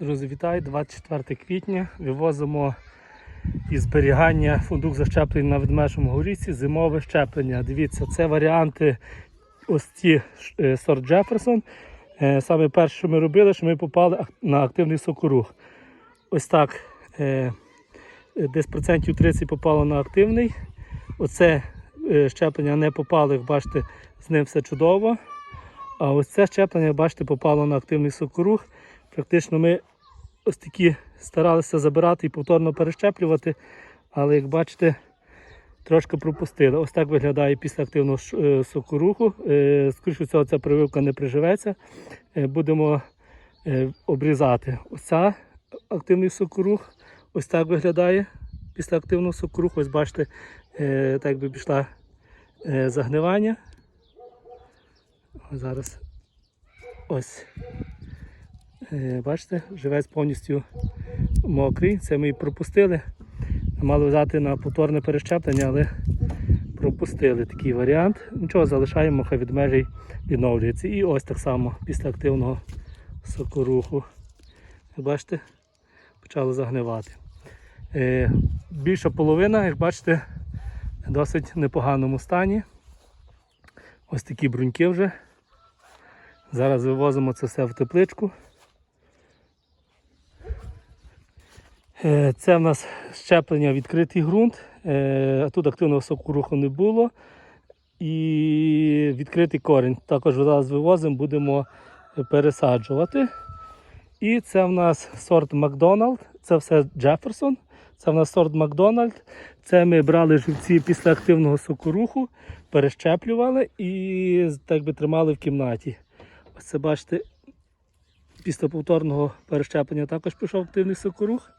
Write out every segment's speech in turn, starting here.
Друзі, вітаю! 24 квітня. Вивозимо із зберігання фундук защеплень на ведмежому горіці. Зимове щеплення. Дивіться, це варіанти ось ці е, сорт Джеферсон. Е, Саме перше, що ми робили, що ми попали на активний сокорух. Ось так. е, Десь процентів 30 попало на активний. Оце щеплення не попало, як бачите, з ним все чудово. А ось це щеплення, бачите, попало на активний сокорух. Практично ми ось такі старалися забирати і повторно перещеплювати, але як бачите, трошки пропустили. Ось так виглядає після активного е, сокоруху. Е, Скоріше всього, ця прививка не приживеться. Е, Будемо обрізати. Оця активний сокорух. Ось так виглядає після активного сокоруху. Ось бачите, так би пішла загнивання. Зараз ось. Е, Бачите, живець повністю мокрий. Це ми пропустили. Мали взяти на повторне перещеплення, але пропустили такий варіант. Нічого, залишаємо, хай від межей відновлюється. І ось так само після активного сокоруху. Бачите, почало загнивати. Е, Більша половина, як бачите, в досить непоганому стані. Ось такі бруньки вже. Зараз вивозимо це все в тепличку. Це в нас щеплення відкритий ґрунт. Е, Тут активного сокоруху не було. І відкритий корінь. Також зараз вивозимо, будемо пересаджувати. І це в нас сорт Макдональд, це все Джеферсон. Це в нас сорт Макдональд. Це ми брали живці після активного сокоруху, перещеплювали і так би тримали в кімнаті. Ось це бачите, після повторного перещеплення також пішов активний сокорух.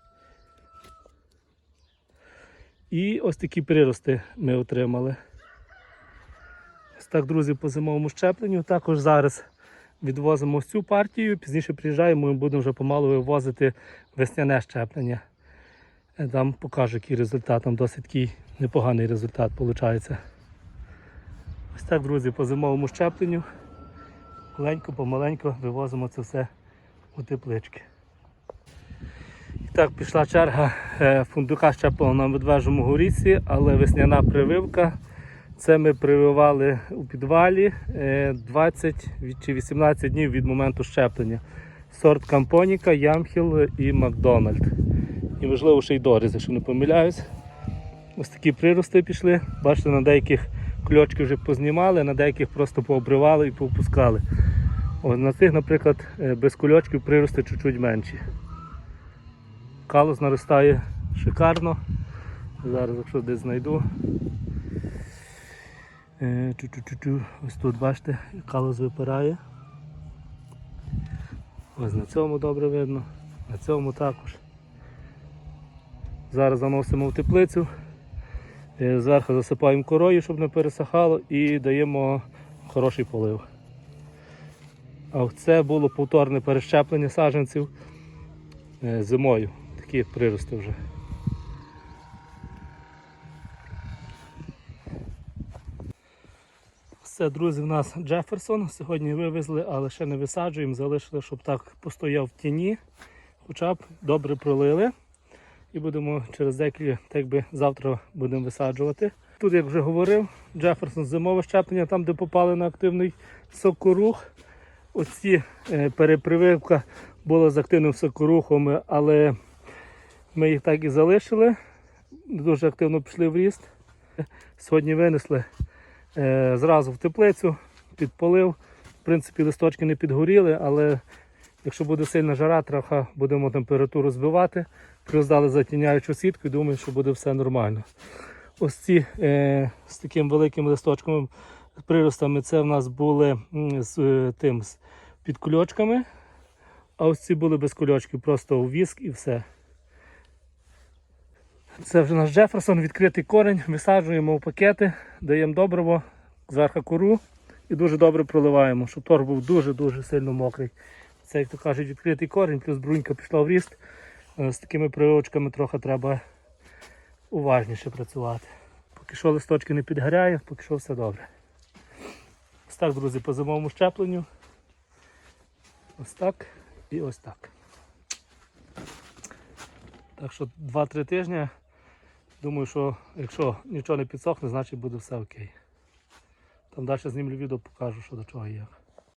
І ось такі прирости ми отримали. Ось так, друзі, по зимовому щепленню. Також зараз відвозимо цю партію, пізніше приїжджаємо і будемо вже помалу вивозити весняне щеплення. Там покажу, який результат, там досить такий непоганий результат виходить. Ось так, друзі, по зимовому щепленню. Маленько, помаленько вивозимо це все у теплички. Так, пішла черга е, фундука щепленого на медвежому горіці, але весняна прививка. Це ми прививали у підвалі е, 20 від- чи 18 днів від моменту щеплення. Сорт Кампоніка, Ямхіл і Макдональд. І можливо ще й Доріз, якщо не помиляюсь. Ось такі прирости пішли. Бачите, на деяких кльочки вже познімали, на деяких просто пообривали і попускали. Ось на цих, наприклад, е, без кульочків прирости чуть-чуть менші. Калус наростає шикарно. Зараз, якщо десь знайду. Е, Чу-чу-чу-чу. Ось тут бачите, калус випирає. Ось на цьому добре видно, на цьому також. Зараз заносимо в теплицю, е, зверху засипаємо корою, щоб не пересихало, і даємо хороший полив. А це було повторне перещеплення саджанців е, зимою. Такі прирости вже. Це, друзі, в нас Джеферсон. Сьогодні вивезли, але ще не висаджуємо. Залишили, щоб так постояв в тіні. Хоча б добре пролили. І будемо через декілька, так би завтра будемо висаджувати. Тут, як вже говорив, Джеферсон зимове щеплення, там, де попали на активний сокорух. Оці е, перепрививка була з активним сокорухом, але ми їх так і залишили. Дуже активно пішли в ріст. Сьогодні винесли е, зразу в теплицю, підпалив. В принципі, листочки не підгоріли, але якщо буде сильна жара, трохи будемо температуру збивати. Плюс дали затіняючу сітку і думаю, що буде все нормально. Ось ці е, з таким великим листочком, приростами, це в нас були з е, тим з під кульочками. А ось ці були без кульочків, просто у віск і все. Це вже наш Джеферсон, відкритий корень, висаджуємо в пакети, даємо добриво, зверху кору і дуже добре проливаємо, щоб торг був дуже-дуже сильно мокрий. Це, як то кажуть, відкритий корінь, плюс брунька пішла в ріст. Е, З такими прививочками трохи треба уважніше працювати. Поки що листочки не підгоряє, поки що все добре. Ось так, друзі, по зимовому щепленню. Ось так і ось так. Так що 2-3 тижні. Думаю, що якщо нічого не підсохне, значить буде все окей. Там далі знімлю відео, покажу, що до чого як.